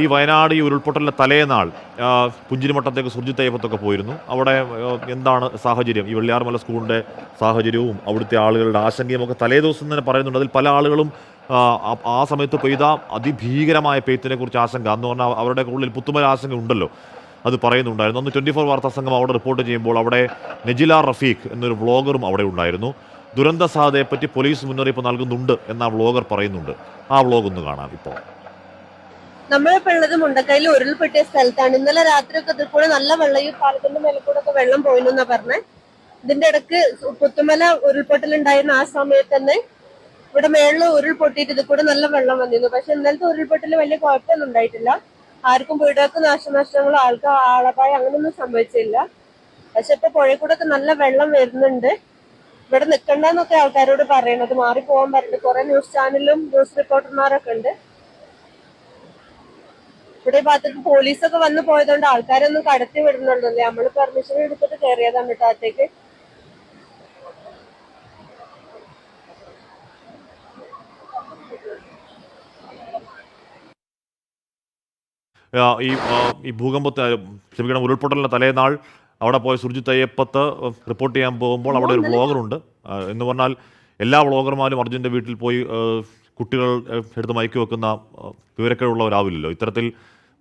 ഈ വയനാട് ഈ ഉരുൾപൊട്ടലിന്റെ തലേനാൾ പുഞ്ചിരിമട്ടത്തേക്ക് സുർജിത് അയ്യപ്പത്തൊക്കെ പോയിരുന്നു. അവിടെ എന്താണ് സാഹചര്യം? ഈ വെള്ളിയാർമല സ്കൂളിന്റെ സാഹചര്യവും അവിടുത്തെ ആളുകളുടെ ആശങ്കയും ഒക്കെ തലേ ദിവസം തന്നെ പറയുന്നുണ്ട്. അതിൽ പല ആളുകളും ആ, സമയത്ത് പെയ്ത അതിഭീകരമായ പെയ്ത്തിനെ കുറിച്ച് ആശങ്ക. എന്ന് പറഞ്ഞാൽ അവരുടെ ഉള്ളിൽ പുത്തുമല ആശങ്ക ഉണ്ടല്ലോ. അത് പറയുന്നുണ്ടായിരുന്നു. അന്ന് ട്വന്റി ഫോർ വാർത്താ സംഘം അവിടെ റിപ്പോർട്ട് ചെയ്യുമ്പോൾ അവിടെ നജില റഫീഖ് എന്നൊരു വ്ളോഗറും അവിടെ ഉണ്ടായിരുന്നു. ദുരന്ത സാധ്യതയെപ്പറ്റി പോലീസ് മുന്നറിയിപ്പ് നൽകുന്നുണ്ട് എന്ന് വ്ളോഗർ പറയുന്നുണ്ട്. ആ വ്ളോഗ് ഒന്ന് കാണാം ഇപ്പോൾ. നമ്മളിപ്പോ ഉള്ളത് ഉരുൾപൊട്ടിയ സ്ഥലത്താണ്. ഇന്നലെ രാത്രിയൊക്കെ ഇതിൽ കൂടെ നല്ല വെള്ളം ഈ പാലത്തിന്റെ മേലെ കൂടെ ഒക്കെ വെള്ളം പോയിന്നാ പറഞ്ഞേ. ഇതിന്റെ ഇടയ്ക്ക് പുത്തുമല ഉരുൾപൊട്ടലുണ്ടായിരുന്ന ആ സമയത്ത് തന്നെ ഇവിടെ മേളിൽ ഉരുൾപൊട്ടിയിട്ട് ഇതിൽ കൂടെ നല്ല വെള്ളം വന്നിരുന്നു. പക്ഷെ ഇന്നലത്തെ ഉരുൾപൊട്ടൽ വലിയ കുഴപ്പമൊന്നും ഉണ്ടായിട്ടില്ല. ആർക്കും വീടുകൾക്ക് നാശനഷ്ടങ്ങളോ ആൾക്ക് ആളപായം അങ്ങനെയൊന്നും സംഭവിച്ചില്ല. പക്ഷെ ഇപ്പൊ പുഴയിൽ കൂടെ ഒക്കെ നല്ല വെള്ളം വരുന്നുണ്ട്. ഇവിടെ നിൽക്കണ്ടെന്നൊക്കെ ആൾക്കാരോട് പറയണത്. മാറി പോകാൻ പറഞ്ഞിട്ട് കുറെ ന്യൂസ് ചാനലും ന്യൂസ് റിപ്പോർട്ടർമാരൊക്കെ ഉണ്ട്. ഇവിടെ ഭാഗത്തേക്ക് പോലീസൊക്കെ വന്നു പോയതുകൊണ്ട് ആൾക്കാരൊന്നും കടത്തി വിടുന്നുണ്ടല്ലേ? നമ്മൾ പെർമിഷൻ എടുത്തിട്ട് കയറിയതാണ് കേട്ടോ അത്തേക്ക് ഈ ഈ ഭൂകമ്പത്തെ ക്ഷമിക്കണം ഉരുൾപൊട്ടലിന്റെ തലേനാൾ അവിടെ പോയ സുർജിത്ത് അയ്യപ്പത്ത് റിപ്പോർട്ട് ചെയ്യാൻ പോകുമ്പോൾ അവിടെ ഒരു വ്ളോഗറുണ്ട് എന്ന് പറഞ്ഞാൽ എല്ലാ വ്ളോഗർമാരും അർജുന്റെ വീട്ടിൽ പോയി കുട്ടികൾ എടുത്ത് മയക്കി വെക്കുന്ന വിവരക്കേടുള്ളവരാവില്ലല്ലോ. ഇത്തരത്തിൽ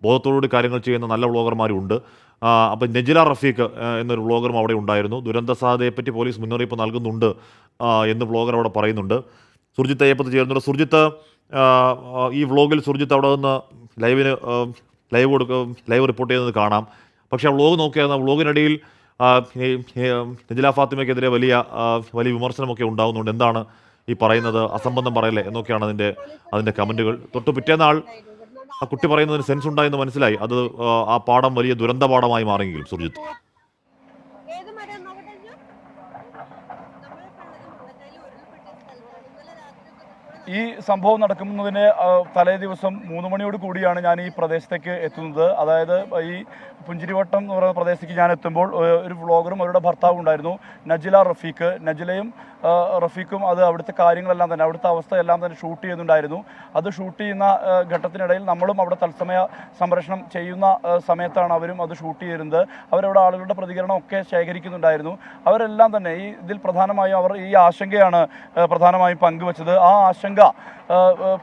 ബോധത്തോടുകൂടി കാര്യങ്ങൾ ചെയ്യുന്ന നല്ല വ്ളോഗർമാരും ഉണ്ട് ആ, അപ്പം നെജില റഫീഖ് എന്നൊരു വ്ളോഗറും അവിടെ ഉണ്ടായിരുന്നു. ദുരന്ത സാധ്യതയെപ്പറ്റി പോലീസ് മുന്നറിയിപ്പ് നൽകുന്നുണ്ട് എന്ന് വ്ളോഗർ അവിടെ പറയുന്നുണ്ട്. സുർജിത്ത് അയ്യപ്പത്ത് ചേരുന്നുണ്ട്. സുർജിത്ത് ഈ വ്ളോഗിൽ സുർജിത്ത് അവിടെ നിന്ന് ലൈവിന് ലൈവ് കൊടുക്കും ലൈവ് റിപ്പോർട്ട് ചെയ്യുന്നത് കാണാം. പക്ഷേ ആ വ്ളോഗ് നോക്കിയാൽ വ്ളോഗിനിടയിൽ നജില ഫാത്തിമയ്ക്കെതിരെ വലിയ വലിയ വിമർശനമൊക്കെ ഉണ്ടാകുന്നുണ്ട് എന്താണ് ഈ പറയുന്നത്? അസംബന്ധം പറയല്ലേ? എന്നൊക്കെയാണ് അതിന്റെ അതിന്റെ കമന്റുകൾ. തൊട്ട് പിറ്റേന്നാൾ ആ കുട്ടി പറയുന്നതിന് സെൻസ് ഉണ്ടായെന്ന് മനസ്സിലായി. അത് ആ, പാഠം വലിയ ദുരന്ത പാഠമായി മാറിയെങ്കിലും സുർജിത്ത് ഏത് മരം നോക്കട്ടെ അഞ്ചു? നമ്മളിപ്പോ ഉള്ളത് മുണ്ടക്കയിൽ ഉരുൾപൊട്ടിയ സ്ഥലത്താണ്. ഇന്നലെ രാത്രിയൊക്കെ ഇതിൽ കൂടെ ഈ സംഭവം നടക്കുന്നതിന് തലേ ദിവസം മൂന്ന് മണിയോട് കൂടിയാണ് ഞാൻ ഈ പ്രദേശത്തേക്ക് എത്തുന്നത്. അതായത് ഈ പുഞ്ചിരിവട്ടം എന്ന് പറയുന്ന പ്രദേശത്തേക്ക് ഞാൻ എത്തുമ്പോൾ ഒരു വ്ളോഗറും അവരുടെ ഭർത്താവും ഉണ്ടായിരുന്നു നജില റഫീഖ്. നജിലയും റഫീഖും അത് അവിടുത്തെ കാര്യങ്ങളെല്ലാം തന്നെ അവിടുത്തെ അവസ്ഥ എല്ലാം തന്നെ ഷൂട്ട് ചെയ്യുന്നുണ്ടായിരുന്നു. അത് ഷൂട്ട് ചെയ്യുന്ന ഘട്ടത്തിനിടയിൽ നമ്മളും അവിടെ തത്സമയ സംരക്ഷണം ചെയ്യുന്ന സമയത്താണ് അവരും അത് ഷൂട്ട് ചെയ്യുന്നത് അവരവിടെ ആളുകളുടെ പ്രതികരണമൊക്കെ ശേഖരിക്കുന്നുണ്ടായിരുന്നു. അവരെല്ലാം തന്നെ ഈ ഇതിൽ പ്രധാനമായും അവർ ഈ ആശങ്കയാണ് പ്രധാനമായും പങ്കുവച്ചത്. ആ ആശങ്ക ആ, ആ,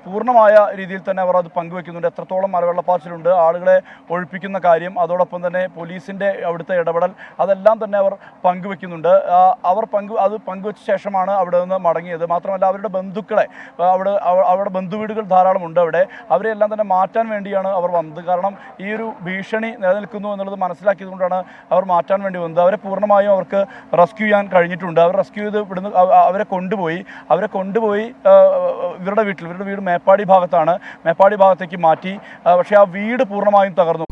പൂർണമായ രീതിയിൽ തന്നെ അവർ അത് പങ്കുവെക്കുന്നുണ്ട്. എത്രത്തോളം മലവെള്ളപ്പാച്ചിലുണ്ട് ആളുകളെ ഒഴിപ്പിക്കുന്ന കാര്യം അതോടൊപ്പം തന്നെ പോലീസിന്റെ അവിടുത്തെ ഇടപെടൽ അതെല്ലാം തന്നെ അവർ പങ്കുവെക്കുന്നുണ്ട്. അവർ പങ്കു അത് പങ്കുവെച്ച ശേഷമാണ് അവിടെ നിന്ന് മടങ്ങിയത്. മാത്രമല്ല അവരുടെ ബന്ധുക്കളെ അവിടെ അവിടെ ബന്ധുവീടുകൾ ധാരാളമുണ്ട് അവിടെ. അവരെല്ലാം തന്നെ മാറ്റാൻ വേണ്ടിയാണ് അവർ വന്നത്. കാരണം ഈ ഒരു ഭീഷണി നിലനിൽക്കുന്നു എന്നുള്ളത് മനസ്സിലാക്കിയതുകൊണ്ടാണ് അവർ മാറ്റാൻ വേണ്ടി വന്നത്. അവരെ പൂർണമായും അവർക്ക് റെസ്ക്യൂ ചെയ്യാൻ കഴിഞ്ഞിട്ടുണ്ട്. അവർ റെസ്ക്യൂ ചെയ്ത് ഇവിടുന്ന് അവരെ കൊണ്ടുപോയി. അവരെ കൊണ്ടുപോയി ഇവരുടെ വീട്ടിൽ. ഇവരുടെ വീട് മേപ്പാടി ഭാഗത്താണ്. മേപ്പാടി ഭാഗത്തേക്ക് മാറ്റി. പക്ഷേ ആ വീട് പൂർണമായും തകർന്നു.